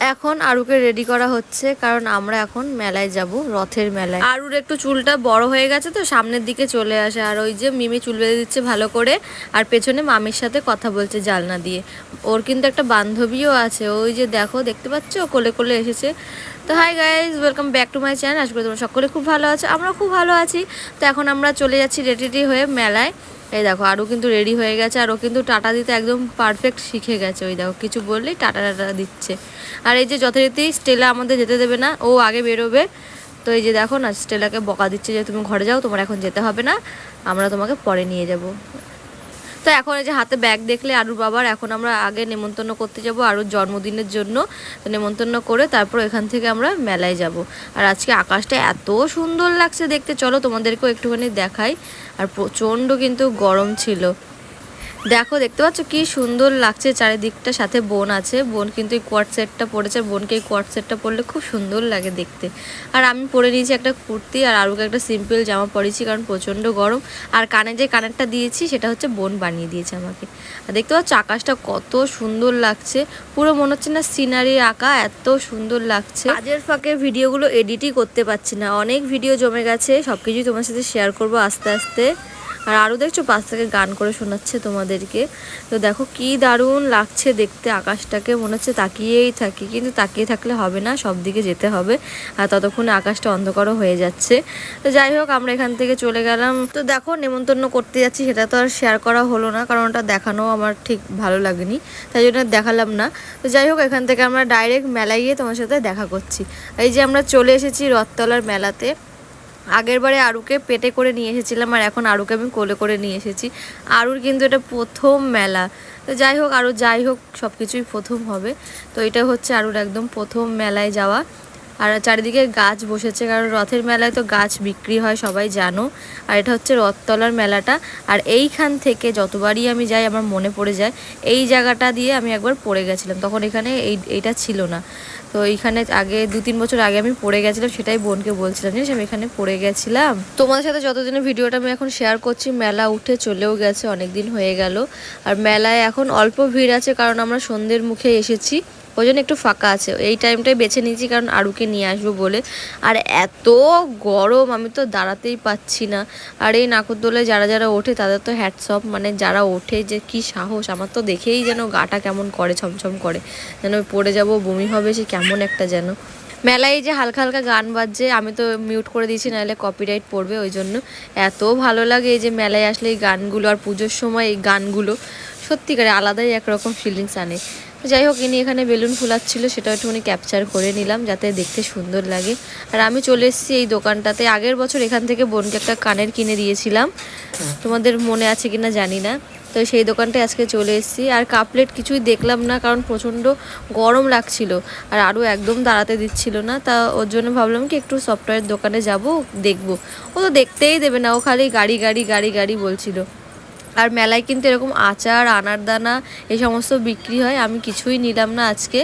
এখন আরুকে রেডি করা হচ্ছে, কারণ আমরা এখন মেলায় যাব, রথের মেলায়। আরুর একটু চুলটা বড় হয়ে গেছে তো, সামনের দিকে চলে আসে। আর ওই যে মিমি চুল বেঁধে দিচ্ছে ভালো করে, আর পেছনে মামির সাথে কথা বলছে জালনা দিয়ে। ওর কিন্তু একটা বান্ধবীও আছে, ওই যে দেখো, দেখতে পাচ্ছ? কোলে কোলে এসেছে। তো hi guys welcome back to my channel করি তোমরা সকলে খুব ভালো আছো আমরা খুব ভালো আছি। তো এখন আমরা চলে যাচ্ছি রেডি রেডি হয়ে মেলায়। এই দেখো, আরও কিন্তু রেডি হয়ে গেছে আরও কিন্তু টাটা দিতে একদম পারফেক্ট শিখে গেছে, ওই দেখো, কিছু বললেই টাটা টাটা দিচ্ছে। আর এই যে যথারীতি স্টেলা আমাদের যেতে দেবে না, ও আগে বেরোবে। তো এই যে দেখো না, স্টেলাকে বকা দিচ্ছে যে, তুমি ঘরে যাও, তোমার এখন যেতে হবে না, আমরা তোমাকে পরে নিয়ে যাব। তো এখন এই যে হাতে ব্যাগ দেখলে আরুর বাবার, এখন আমরা আগে নেমন্তন্ন করতে যাব আরুর জন্মদিনের জন্য। তো নেমন্তন্ন করে তারপর এখান থেকে আমরা মেলায় যাব। আর আজকে আকাশটা এত সুন্দর লাগছে দেখতে। চলো তোমাদেরকেও একটুখানি দেখাই। আর প্রচণ্ড কিন্তু গরম ছিল। দেখো, দেখতে পাচ্ছ কি সুন্দর লাগছে? চারিদিকটা সাথে বোন আছে। বোন কিন্তু এই কোয়ার্ট সেটটা পরেছে। বোনকে এই কোয়ার্ট সেটটা পরলে খুব সুন্দর লাগে দেখতে। আর আমি পরে নিয়েছি একটা কুর্তি আর আরুকে একটা সিম্পল জামা পরেছি কারণ প্রচণ্ড গরম। আর কানে যে কানেরটা দিয়েছি, সেটা হচ্ছে বোন বানিয়ে দিয়েছে আমাকে। আর দেখতে পাচ্ছ আকাশটা কত সুন্দর লাগছে। পুরো মনে হচ্ছে না সিনারি আঁকা, এত সুন্দর লাগছে। কাজের ফাঁকে ভিডিওগুলো এডিটই করতে পারছি না। অনেক ভিডিও জমে গেছে। সব কিছুই তোমার সাথে শেয়ার করব আস্তে আস্তে। আর আরও দেখছ, পাশ থেকে গান করে শোনাচ্ছে তোমাদেরকে। তো দেখো কি দারুণ লাগছে দেখতে আকাশটাকে, মনে হচ্ছে তাকিয়েই থাকি, কিন্তু তাকিয়ে থাকলে হবে না, সব দিকে যেতে হবে। আর ততক্ষণে আকাশটা অন্ধকারও হয়ে যাচ্ছে। তো যাই হোক, আমরা এখান থেকে চলে গেলাম। তো দেখো, নেমন্তন্ন করতে যাচ্ছি, সেটা তো আর শেয়ার করা হলো না, কারণ ওটা দেখানো আমার ঠিক ভালো লাগেনি, তাই জন্য দেখালাম না। তো যাই হোক, এখান থেকে আমরা ডাইরেক্ট মেলায় গিয়ে তোমার সাথে দেখা করছি। এই যে আমরা চলে এসেছি রথতলার মেলাতে। আগের বারে আরুকে পেটে করে নিয়ে এসেছিলাম আর এখন আরুকে আমি কোলে করে নিয়ে এসেছি। আরুর কিন্তু এটা প্রথম মেলা। তো যাই হোক আরও যাই হোক সব কিছুই প্রথম হবে। তো এটা হচ্ছে আরুর একদম প্রথম মেলায় যাওয়া। আর চারিদিকে গাছ বসেছে, কারণ রথের মেলায় তো গাছ বিক্রি হয়, সবাই জানো। আর এটা হচ্ছে রথতলার মেলাটা। আর এইখান থেকে যতবারই আমি যাই, আমার মনে পড়ে যায়, এই জায়গাটা দিয়ে আমি একবার পড়ে গেছিলাম। তখন এখানে এই, এইটা ছিল না। তো এইখানে আগে দু তিন বছর আগে আমি পড়ে গেছিলাম, সেটাই বোনকে বলছিলাম, জানিস আমি এখানে পড়ে গেছিলাম? তোমাদের সাথে যতদিনের ভিডিওটা আমি এখন শেয়ার করছি, মেলা উঠে চলেও গেছে অনেক দিন হয়ে গেল। আর মেলায় এখন অল্প ভিড় আছে, কারণ আমরা সন্ধ্যের মুখে এসেছি। ওই জন্য একটু ফাঁকা আছে। এই টাইমটাই বেছে নিয়েছি কারণ আরুকে নিয়ে আসব বলে। আর এত গরম, আমি তো দাঁড়াতেই পাচ্ছি না। আর এই নাকরদোলায় যারা যারা ওঠে, তাদের তো হ্যাটসঅপ মানে যারা ওঠে যে কি সাহস, আমার তো দেখেই যেন গাটা কেমন করে, ছমছম করে। যেন পড়ে যাব, বমি হবে, সে কেমন একটা যেন। মেলায় যে হালকা হালকা গান বাজছে, আমি তো মিউট করে দিয়েছি, নাহলে কপিরাইট পড়বে ওই জন্য। এত ভালো লাগে এই যে মেলায় আসলে এই গানগুলো আর পুজোর সময় এই গানগুলো। সত্যিকারে আলাদাই একরকম ফিলিংস আনে। যাই হোক, ইনি এখানে বেলুন ফুলাচ্ছিল, সেটা একটুখানি ক্যাপচার করে নিলাম যাতে দেখতে সুন্দর লাগে। আর আমি চলে এসেছি এই দোকানটাতে। আগের বছর এখান থেকে বোনকে একটা কানের কিনে দিয়েছিলাম। তোমাদের মনে আছে কিনা জানি না। তো সেই দোকানটায় আজকে চলে এসেছি। আর কাপলেট কিছুই দেখলাম না, কারণ প্রচণ্ড গরম লাগছিল। আর আরও একদম দাঁড়াতে দিচ্ছিল না। তা ওর জন্য ভাবলাম কি একটু সফটওয়্যার দোকানে যাব, দেখব। ও তো দেখতেই দেবে না, ও খালি গাড়ি গাড়ি গাড়ি গাড়ি বলছিল। আর মেলায় কিন্তু এরকম আচার, আনারদানা এই সমস্ত বিক্রি হয়। আমি কিছুই নিলাম না আজকে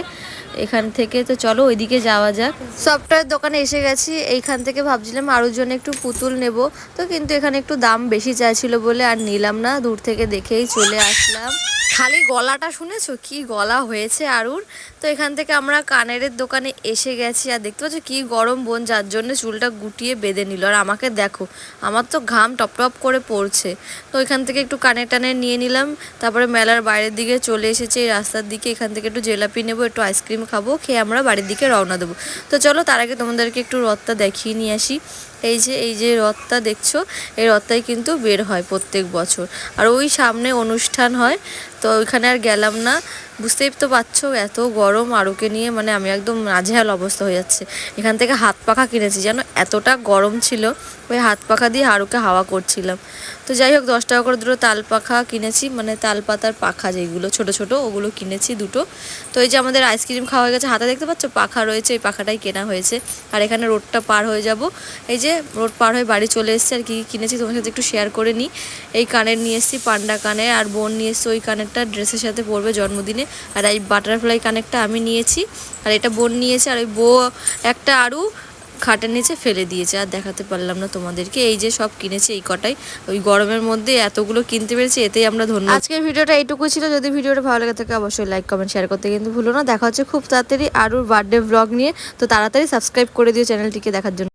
এখান থেকে। তো চলো ওইদিকে যাওয়া যাক। সফটওয়্যার দোকানে এসে গেছি। এইখান থেকে ভাবছিলাম আরও জন্য একটু পুতুল নেব। তো কিন্তু এখানে একটু দাম বেশি চাইছিল বলে আর নিলাম না। দূর থেকে দেখেই চলে আসলাম। খালি গলাটা শুনেছো? কি গলা হয়েছে আরুর? তো এখান থেকে আমরা কানের দোকানে এসে গেছি আর দেখতে পাচ্ছ কি গরম বোন, যার জন্য চুলটা গুটিয়ে বেঁধে নিল। আর আমাকে দেখো, আমার তো ঘাম টপ টপ করে পড়ছে। তো এখান থেকে একটু কানে টানে নিয়ে নিলাম। তারপরে মেলার বাইরের দিকে চলে এসেছে, এই রাস্তার দিকে। এখান থেকে একটু জেলাপি নেব, একটু আইসক্রিম খাব, খেয়ে আমরা বাড়ির দিকে রওনা দেবো। তো চলো, তার আগে তোমাদেরকে একটু রথটা দেখিয়ে নিয়ে আসি। এই যে এই যে রথটা দেখছ, এই রথটাই কিন্তু বের হয় প্রত্যেক বছর। আর ওই সামনে অনুষ্ঠান হয়, তো ওইখানে আর গেলাম না। বুঝতেই তো পারছ, এত গরম আরুকে নিয়ে মানে আমি একদম নাজেহাল অবস্থা হয়ে যাচ্ছে। এখান থেকে হাত পাখা কিনেছি, যেন এতটা গরম ছিল, ওই হাত পাখা দিয়ে আরুকে হাওয়া করছিলাম। তো যাই হোক, দশ টাকা করে দুটো তাল পাখা কিনেছি মানে তাল পাতার পাখা যেগুলো, ছোট ছোট, ওগুলো কিনেছি দুটো। তো এই যে আমাদের আইসক্রিম খাওয়া হয়ে গেছে, হাতে দেখতে পাচ্ছ পাখা রয়েছে, এই পাখাটাই কেনা হয়েছে। আর এখানে রোডটা পার হয়ে যাব। এই যে রোড পার হয়ে বাড়ি চলে এসেছে, আর কি কিনেছি তোমার সাথে একটু শেয়ার করে নিই। এই কানের নিয়ে এসেছি, পান্ডা কানে আর বোন নিয়ে এসছে ওই কানেরটা ড্রেসের সাথে পরবে জন্মদিনে। আর এই বাটারফ্লাই কানেরটা আমি নিয়েছি। আর এটা বোন নিয়েছে, আর ওই বো একটা আরও খাটের নিচে ফেলে দিয়েছে। আর দেখাতে পারলাম না তোমাদেরকে, এই যে সব কিনেছে এই কটাই। ওই গরমের মধ্যে এতগুলো কিনতে পেরেছি, এতেই আমরা ধন্য। আজকের ভিডিওটা এইটুকু ছিল। যদি ভিডিওটা ভালো লাগে থাকে, অবশ্যই লাইক কমেন্ট শেয়ার করতে কিন্তু ভুলো না। দেখা হচ্ছে খুব তাড়াতাড়ি আরও বার্থডে ব্লগ নিয়ে। তো তাড়াতাড়ি সাবস্ক্রাইব করে দিও চ্যানেলটিকে দেখার জন্য।